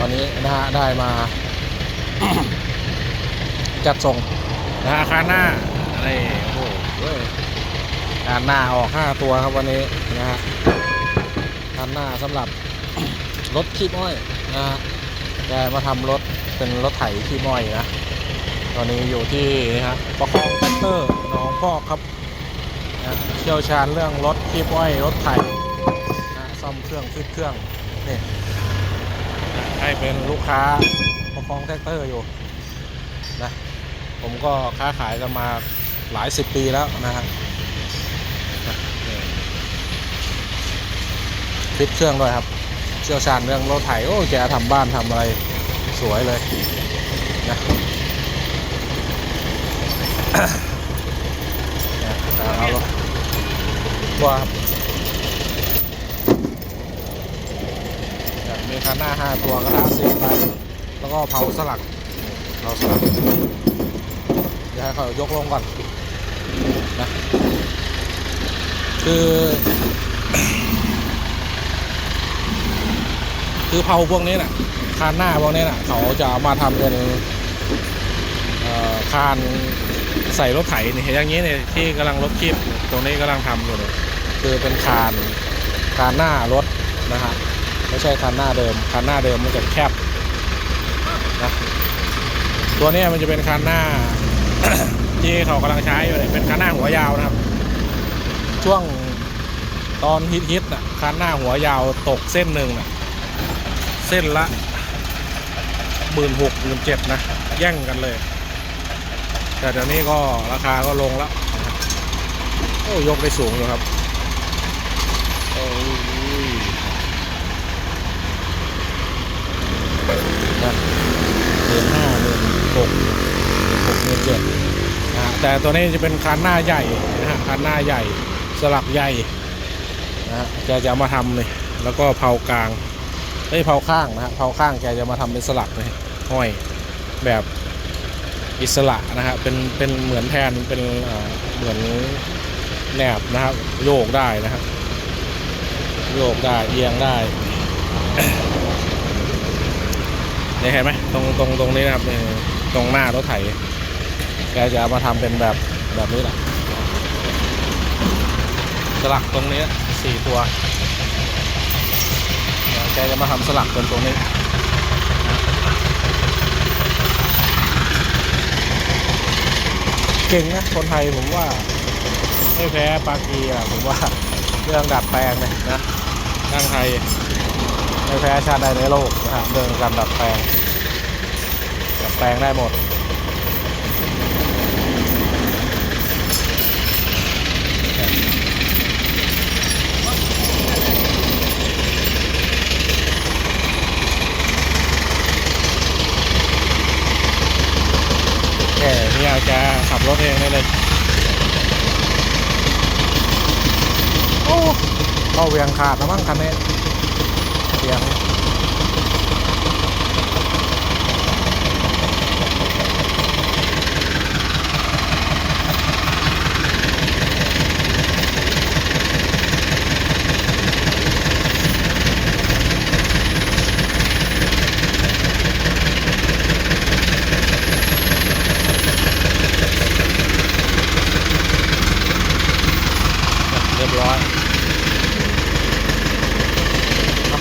วันนี้นะฮะได้มา จัดส่งนะฮะอาคารหน้าอะไรโอ้โหเว้ยการหน้าออก5ตัวครับวันนี้นะฮะคันหน้าสำหรับรถขี้อ้อยนะฮะแกมาทำรถเป็นรถไถขี้อ้อยนะตอนนี้อยู่ที่นี่ฮะประคองแท็กเตอร์หนองพอกครับนะเชี่ยวชาญเรื่องรถขี้อ้อยรถไถนะซ่อมเครื่องฟิตเครื่องนี่นะ ให้เป็นลูกค้าประคองแท็กเตอร์อยู่นะผมก็ค้าขายกันมาหลายสิบปีแล้วนะฮะนะนี่ฟิตเครื่องด้วยครับ เชี่ยวชาญเรื่องรถไถโอ้แกทำบ้านทำอะไรสวยเลยนะเนี่ยเอาลงตัวครับเนี่ย มีคันหน้า5ตัวกระทะสิบใบแล้วก็เผาสลักเผาสลักเดี๋ยวให้เขายกลงก่อนนะคือคือเผาพวกนี้น่ะคานหน้าพวกนี้น่ะ เขาจะามาทำเป็นคานใส่รถไถนี่อย่างนี้เนี่ยที่กำลังรถคีบอยู่ตรงนี้กำลังทำอยู่เนี่ยคือเป็นคานคานหน้ารถนะฮะ ไม่ใช่คานหน้าเดิมคานหน้าเดิมมันจะแคบนะตัวนี้มันจะเป็นคานหน้า ที่เขากำลังใช้อยู่เนี่ยเป็นคานหน้าหัวยาวนะครับ ช่วงตอนฮิตฮิตๆน่ะคานหน้าหัวยาวตกเส้นหนึ่งน่ะเส้นละหมื่นหกหมื่นเจ็ดนะแย่งกันเลย แต่เดี๋ยวนี้ก็ราคาก็ลงแล้วโอ้ยกได้สูงอยู่ครับโอ้ย นะหมื่นห้าหมื่นหกหกหมื่นเจ็ดนะแต่ตัวนี้จะเป็นคันหน้าใหญ่นะฮะคันหน้าใหญ่สลักใหญ่นะฮะแกจะมาทำเลยแล้วก็เผากลางเอ้ยเผาข้างนะฮะเผาข้างแกจะมาทำเป็นสลักเลยห้อยแบบอิสระนะฮะเป็นเป็นเหมือนแทนเป็นเหมือนแหนบนะครับโยกได้นะครับโยกได้เอียงได้ นี่เห็นไหมตรงตรงตรงนี้นะครับตรงหน้ารถไถแกจะมาทำเป็นแบบแบบนี้แหละสลักตรงนี้สี่ตัวแกจะมาทำสลักเป็นตรงนี้เก่งนะคนไทยผมว่าไม่แพ้ปากีอะผมว่าเรื่องดัดแปลงเนี่ยนะช่างไทยไม่แพ้ชาติใดในโลกนะฮะเรื่องการดัดแปลง แปลงได้หมด แกเนี่ยจะขับรถเองได้เลย โอ้เข้าเวียงขาดแล้วมั้งคันนี้เวียง ยบร้อย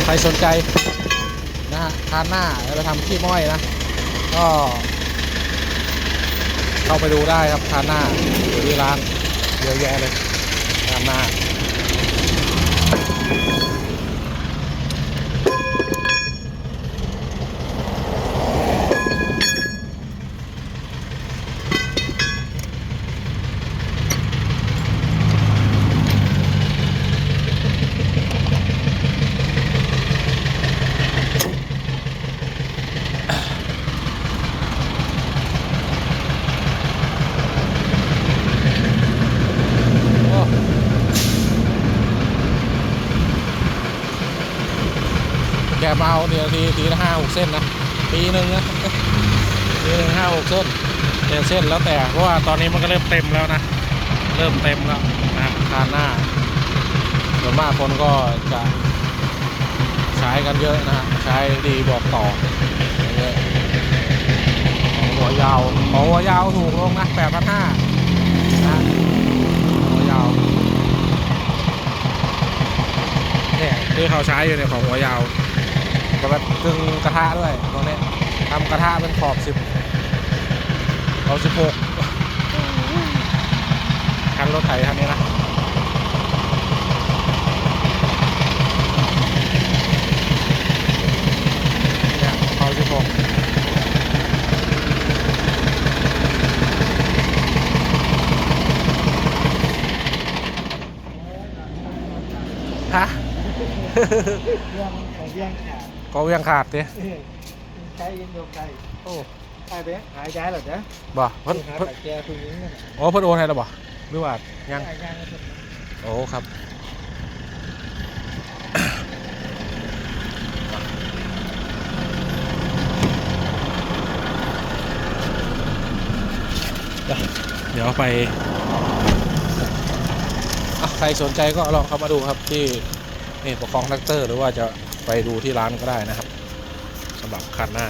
ใครสนใจนะฮะทานหน้าจะไปทำขี้ม้อยนะ ก็ เข้าไปดูได้ครับทานหน้าอยู่ที่ร้านเยอะแยะเลยทานหน้า กมาเอาเดียวทีทีละห้าหกเส้นนะปีหนึ่งนะปีหนึ่งห้าหกเส้นเดี๋ยวเส้นแล้วแต่เพราะว่าตอนนี้มันก็เริ่มเต็มแล้วนะเริ่มเต็มแล้วนะคานหน้าส่วนมากคนก็จะใช้กันเยอะนะใช้ดีบอกต่อเยอะของหัวยาวของหัวยาวถูกลงนะแปดพันห้านะหัวยาวเนี่ยที่เขาใช้อยู่เนี่ยของหัวยาว ก็แบบกึ่งกระทะด้วยตรงนี้ทำกระทะเป็นขอบสิบเอาสิบหกคันรถไถคันนี้นะเนี่ยเขาสิบหกฮะเรื่องของเรื่องขา ก็เวียงขาดดิใช้ยินโยมใจโอ้ใช่ไหมหายย้ายหรอจ๊ะบ่เพิ่นหาเพิ่นแต่แกคุณยิงนั่นโอ้เพิ่นโอนให้แล้วบ่หรือว่ายังหายย้ายแล้วโอ้ครับเดี๋ยวไปอะใครสนใจก็ลองเข้ามาดูครับที่นี่ประคองแท็กเตอร์ หรือว่าจะ ไปดูที่ร้านก็ได้นะครับสำหรับคันหน้า